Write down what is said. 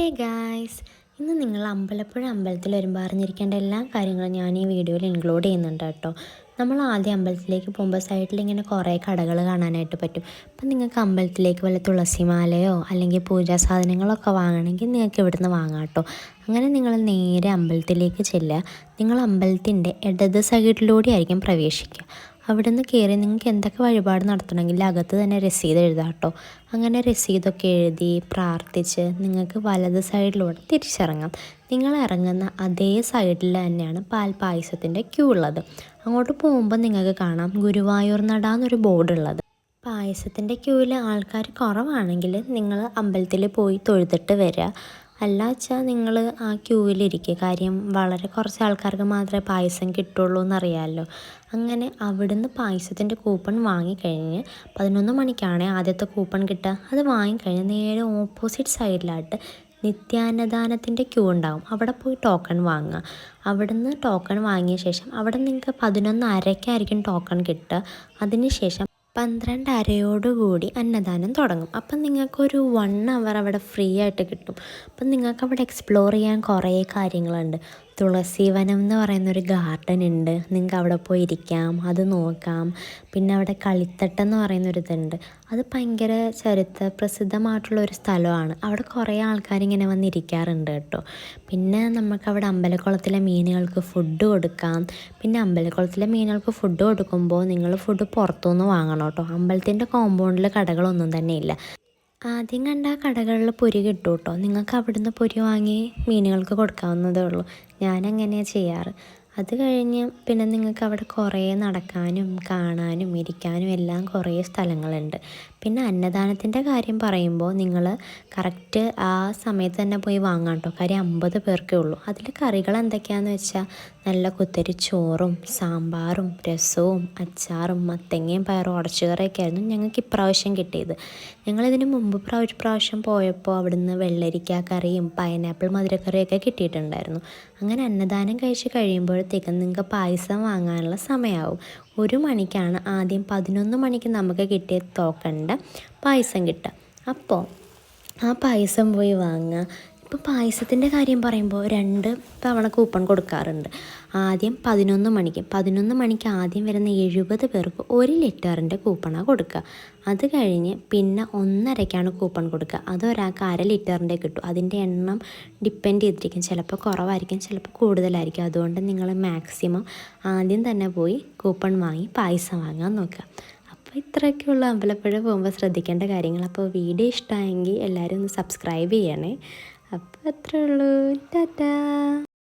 Hey guys ഇന്ന് നിങ്ങൾ അമ്പലപ്പുഴ അമ്പലത്തിൽ വരുമ്പോൾ അറിഞ്ഞിരിക്കേണ്ട എല്ലാ കാര്യങ്ങളും ഞാൻ ഈ വീഡിയോയിൽ ഇൻക്ലൂഡ് ചെയ്യുന്നുണ്ട് കേട്ടോ. നമ്മൾ ആദ്യം അമ്പലത്തിലേക്ക് പോകുമ്പോൾ സൈഡിൽ ഇങ്ങനെ കുറേ കടകൾ കാണാനായിട്ട് പറ്റും. അപ്പം നിങ്ങൾക്ക് അമ്പലത്തിലേക്ക് വല്ല തുളസിമാലയോ അല്ലെങ്കിൽ പൂജാ സാധനങ്ങളൊക്കെ വാങ്ങണമെങ്കിൽ നിങ്ങൾക്ക് ഇവിടുന്ന് വാങ്ങാം കേട്ടോ. അങ്ങനെ നിങ്ങൾ നേരെ അമ്പലത്തിലേക്ക് ചെല്ലുക. നിങ്ങൾ അമ്പലത്തിന്റെ ഇടത് സൈഡിലൂടെ ആയിരിക്കും പ്രവേശിക്കുക. അവിടെ നിന്ന് കയറി നിങ്ങൾക്ക് എന്തൊക്കെ വഴിപാട് നടത്തണമെങ്കിൽ അകത്ത് തന്നെ രസീത് എഴുതാം കേട്ടോ. അങ്ങനെ രസീതൊക്കെ എഴുതി പ്രാർത്ഥിച്ച് നിങ്ങൾക്ക് വലത് സൈഡിലൂടെ തിരിച്ചിറങ്ങാം. നിങ്ങൾ ഇറങ്ങുന്ന അതേ സൈഡിൽ തന്നെയാണ് പാൽ പായസത്തിന്റെ ക്യൂ ഉള്ളത്. അങ്ങോട്ട് പോകുമ്പോൾ നിങ്ങൾക്ക് കാണാം ഗുരുവായൂർ നട എന്നൊരു ബോർഡ് ഉള്ളത്. പായസത്തിന്റെ ക്യൂവിൽ ആൾക്കാർ കുറവാണെങ്കിൽ നിങ്ങൾ അമ്പലത്തിൽ പോയി തൊഴുതിട്ട് വരിക. അല്ല വെച്ചാൽ നിങ്ങൾ ആ ക്യൂവിലിരിക്കുക കാര്യം വളരെ കുറച്ച് ആൾക്കാർക്ക് മാത്രമേ പായസം കിട്ടുള്ളൂ എന്നറിയാമല്ലോ അങ്ങനെ അവിടുന്ന് പായസത്തിന്റെ കൂപ്പൺ വാങ്ങിക്കഴിഞ്ഞ് പതിനൊന്ന് മണിക്കാണ് ആദ്യത്തെ കൂപ്പൺ കിട്ടുക. അത് വാങ്ങിക്കഴിഞ്ഞ് നേരെ ഓപ്പോസിറ്റ് സൈഡിലായിട്ട് നിത്യാന്നദാനത്തിന്റെ ക്യൂ ഉണ്ടാവും. അവിടെ പോയി ടോക്കൺ വാങ്ങുക. അവിടുന്ന് ടോക്കൺ വാങ്ങിയ ശേഷം അവിടെ നിങ്ങൾക്ക് പതിനൊന്ന് അരയ്ക്കായിരിക്കും ടോക്കൺ കിട്ടുക. അതിന് ശേഷം പന്ത്രണ്ടരയോടുകൂടി അന്നദാനം തുടങ്ങും. അപ്പം നിങ്ങൾക്കൊരു വൺ അവർ അവിടെ ഫ്രീ ആയിട്ട് കിട്ടും. അപ്പം നിങ്ങൾക്ക് അവിടെ എക്സ്പ്ലോർ ചെയ്യാൻ കുറേ കാര്യങ്ങളുണ്ട്. തുളസി വനം എന്ന് പറയുന്നൊരു ഗാർഡൻ ഉണ്ട് നിങ്ങൾക്ക് അവിടെ പോയി ഇരിക്കാം അത് നോക്കാം. പിന്നെ അവിടെ കളിത്തട്ടെന്ന് പറയുന്നൊരു ഇതുണ്ട് അത് ഭയങ്കര ചരിത്ര പ്രസിദ്ധമായിട്ടുള്ള ഒരു സ്ഥലമാണ്. അവിടെ കുറേ ആൾക്കാരിങ്ങനെ വന്നിരിക്കാറുണ്ട് കേട്ടോ. പിന്നെ നമുക്ക് അവിടെ അമ്പലക്കുളത്തിലെ മീനുകൾക്ക് ഫുഡ് കൊടുക്കാം. പിന്നെ അമ്പലക്കുളത്തിലെ മീനുകൾക്ക് ഫുഡ് കൊടുക്കുമ്പോൾ നിങ്ങൾ ഫുഡ് പുറത്തുനിന്ന് വാങ്ങണം കേട്ടോ. അമ്പലത്തിന്റെ കോമ്പൗണ്ടിൽ കടകളൊന്നും തന്നെ ഇല്ല ആദ്യം കണ്ട കടകളിൽ പൊരി കിട്ടും കേട്ടോ നിങ്ങൾക്ക് അവിടുന്ന് പൊരി വാങ്ങി മീനുകൾക്ക് കൊടുക്കാവുന്നതേ ഉള്ളൂ. ഞാൻ അങ്ങനെയാണ് ചെയ്യാറ്. അത് കഴിഞ്ഞ് പിന്നെ നിങ്ങൾക്ക് അവിടെ കുറേ നടക്കാനും കാണാനും ഇരിക്കാനും എല്ലാം കുറേ സ്ഥലങ്ങളുണ്ട്. പിന്നെ അന്നദാനത്തിന്റെ കാര്യം പറയുമ്പോൾ നിങ്ങൾ കറക്റ്റ് ആ സമയത്ത് തന്നെ പോയി വാങ്ങാം കേട്ടോ. കാര്യം അമ്പത് പേർക്കേ ഉള്ളൂ. അതിൽ കറികൾ എന്തൊക്കെയാണെന്ന് വെച്ചാൽ നല്ല കുത്തരി ചോറും സാമ്പാറും രസവും അച്ചാറും മത്തങ്ങയും പയറും ഉടച്ചുകറിയൊക്കെ ആയിരുന്നു ഞങ്ങൾക്ക് ഇപ്രാവശ്യം കിട്ടിയത്. ഞങ്ങളിതിന് മുമ്പ് പ്രാവശ്യം പ്രാവശ്യം പോയപ്പോൾ അവിടുന്ന് വെള്ളരിക്ക കറിയും പൈനാപ്പിൾ മധുരക്കറിയൊക്കെ കിട്ടിയിട്ടുണ്ടായിരുന്നു. അങ്ങനെ അന്നദാനം കഴിച്ച് കഴിയുമ്പോഴത്തേക്കും നിങ്ങൾക്ക് പായസം വാങ്ങാനുള്ള സമയമാവും. ഒരു മണിക്കാണ് ആദ്യം പതിനൊന്ന് മണിക്ക് നമുക്ക് കിട്ടിയ തോക്കണ്ട പായസം കിട്ടുക. അപ്പോൾ ആ പായസം പോയി വാങ്ങുക. ഇപ്പോൾ പായസത്തിന്റെ കാര്യം പറയുമ്പോൾ രണ്ട് തവണ കൂപ്പൺ കൊടുക്കാറുണ്ട്. ആദ്യം പതിനൊന്ന് മണിക്ക്. പതിനൊന്ന് മണിക്ക് ആദ്യം വരുന്ന എഴുപത് പേർക്ക് ഒരു ലിറ്ററിന്റെ കൂപ്പണാണ് കൊടുക്കുക. അത് കഴിഞ്ഞ് പിന്നെ ഒന്നരയ്ക്കാണ് കൂപ്പൺ കൊടുക്കുക. അത് ഒരാൾക്ക് അര ലിറ്ററിന്റെ കിട്ടും. അതിന്റെ എണ്ണം ഡിപ്പെൻഡ് ചെയ്തിരിക്കും. ചിലപ്പോൾ കുറവായിരിക്കും ചിലപ്പോൾ കൂടുതലായിരിക്കും. അതുകൊണ്ട് നിങ്ങൾ മാക്സിമം ആദ്യം തന്നെ പോയി കൂപ്പൺ വാങ്ങി പായസം വാങ്ങാൻ നോക്കുക. അപ്പോൾ ഇത്രയൊക്കെയുള്ള അമ്പലപ്പുഴ പോകുമ്പോൾ ശ്രദ്ധിക്കേണ്ട കാര്യങ്ങൾ. അപ്പോൾ വീഡിയോ ഇഷ്ടമായെങ്കിൽ എല്ലാവരും ഒന്ന് സബ്സ്ക്രൈബ് ചെയ്യണേ. അപ്പോൾ അത്രേ ഉള്ളൂ ടാറ്റാ.